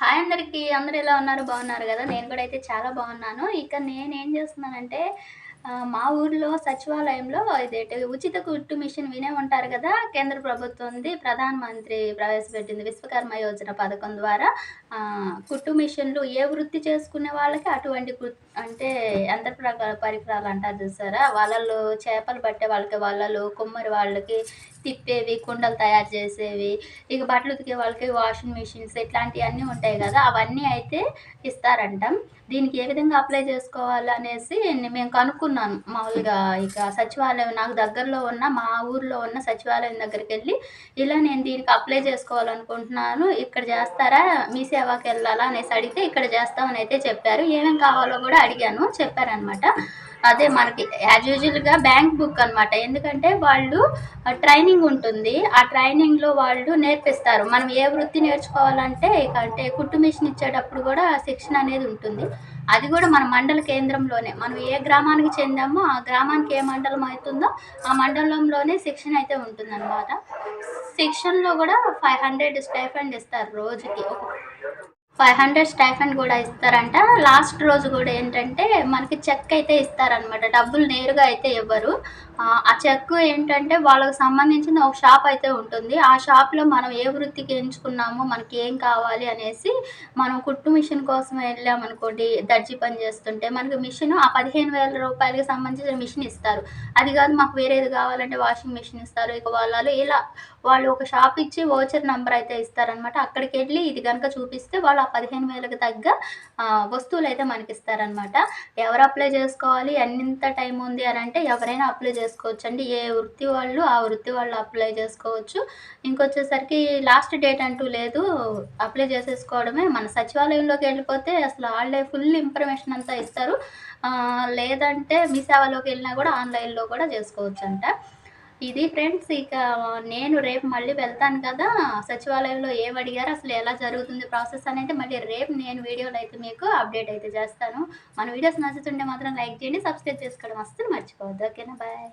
Hi అందరికీ అందరు ఎలా ఉన్నారు? బాగున్నారు కదా? నేను కూడా అయితే చాలా బాగున్నాను. ఇక నేను ఏం చేస్తున్నానంటే ఆ, మా ఊర్లో సచివాలయంలో ఇదేంటి ఉచిత కుట్టు మిషన్ వినే ఉంటారు కదా కేంద్ర ప్రభుత్వంది ప్రధాన మంత్రి ప్రవేశపెట్టింది విశ్వకర్మ యోజన పథకం ద్వారా. ఆ, కుట్టు మిషన్లు ఏ వృత్తి చేసుకునే వాళ్ళకి అటువంటి కు అంటే యంత్ర ప్రకార పరికరాలు అంటారు చూసారా? వాళ్ళలో చేపలు పట్టే వాళ్ళకి వాళ్ళలో కుమ్మరి వాళ్ళకి తిప్పేవి కుండలు తయారు చేసేవి ఇక బట్టలు ఉతికే వాళ్ళకి వాషింగ్ మిషన్స్ ఇట్లాంటివన్నీ ఉంటాయి కదా అవన్నీ అయితే ఇస్తారంట. దీనికి ఏ విధంగా అప్లై చేసుకోవాలి అనేసి మేము మేము అనుకున్నాను. మామూలుగా ఇక సచివాలయం నాకు దగ్గరలో ఉన్న మా ఊర్లో ఉన్న సచివాలయం దగ్గరికి వెళ్ళి ఇలా నేను దీనికి అప్లై చేసుకోవాలనుకుంటున్నాను. ఇక్కడ చేస్తారా? మీ సేవాకి వెళ్ళాలా అనేసి అడిగితే ఇక్కడ చేస్తామని అయితే చెప్పారు. ఏమేం కావాలో కూడా అడిగాను. చెప్పారనమాట అదే మనకి యాజ్ యూజువల్గా బ్యాంక్ బుక్ అనమాట ఎందుకంటే వాళ్ళు ట్రైనింగ్ ఉంటుంది. ఆ ట్రైనింగ్లో వాళ్ళు నేర్పిస్తారు. మనం ఏ వృత్తి నేర్చుకోవాలంటే అంటే కుట్టు మిషన్ ఇచ్చేటప్పుడు కూడా శిక్షణ అనేది ఉంటుంది. అది కూడా మన మండల కేంద్రంలోనే. మనం ఏ గ్రామానికి చెందామో ఆ గ్రామానికి ఏ మండలం అవుతుందో ఆ మండలంలోనే శిక్షణ అయితే ఉంటుందన్నమాట. శిక్షణలో కూడా ఫైవ్ హండ్రెడ్ స్టైఫండ్ ఇస్తారు రోజుకి. ఒక ఫైవ్ హండ్రెడ్ స్టైఫండ్ కూడా ఇస్తారంట. లాస్ట్ రోజు కూడా ఏంటంటే మనకి చెక్ అయితే ఇస్తారనమాట డబ్బులు నేరుగా అయితే ఇవ్వరు. ఆ, ఆ చెక్ ఏంటంటే వాళ్ళకి సంబంధించిన ఒక షాప్ అయితే ఉంటుంది. ఆ షాప్లో మనం ఏ వృత్తికి ఎంచుకున్నామో మనకి ఏం కావాలి అనేసి మనం కుట్టు మిషన్ కోసం వెళ్ళామనుకోండి దర్జీ పని చేస్తుంటే మనకి మిషన్ ఆ పదిహేను వేల రూపాయలకి సంబంధించిన మిషన్ ఇస్తారు. అది కాదు మాకు వేరేది కావాలంటే వాషింగ్ మిషన్ ఇస్తారు. ఇక వాళ్ళు ఇలా వాళ్ళు ఒక షాప్ ఇచ్చి ఓచర్ నెంబర్ అయితే ఇస్తారనమాట అక్కడికి వెళ్ళి ఇది కనుక చూపిస్తే వాళ్ళు ఆ పదిహేను వేలకు తగ్గ వస్తువులు అయితే మనకి ఇస్తారనమాట ఎవరు అప్లై చేసుకోవాలి ఎంత టైం ఉంది అని అంటే ఎవరైనా అప్లై చేసుకోవచ్చు అండి ఏ వృత్తి వాళ్ళు ఆ వృత్తి వాళ్ళు అప్లై చేసుకోవచ్చు. ఇంకొచ్చేసరికి లాస్ట్ డేట్ అంటూ లేదు అప్లై చేసేసుకోవడమే. మన సచివాలయంలోకి వెళ్ళిపోతే అసలు వాళ్ళే ఫుల్ ఇన్ఫర్మేషన్ అంతా ఇస్తారు. లేదంటే మీ సేవలోకి వెళ్ళినా కూడా ఆన్లైన్లో కూడా చేసుకోవచ్చు అంట ఇది ఫ్రెండ్స్ ఇక నేను రేపు మళ్ళీ వెళ్తాను కదా. సచివాలయంలో ఏం అడిగారు అసలు ఎలా జరుగుతుంది ప్రాసెస్ అనేది మళ్ళీ రేపు నేను వీడియోలో అయితే మీకు అప్డేట్ అయితే చేస్తాను. మన వీడియోస్ నచ్చుతుంటే మాత్రం లైక్ చేయండి సబ్స్క్రైబ్ చేసుకోవడం అస్సలు మర్చిపోవద్దు. ఓకేనా? బాయ్.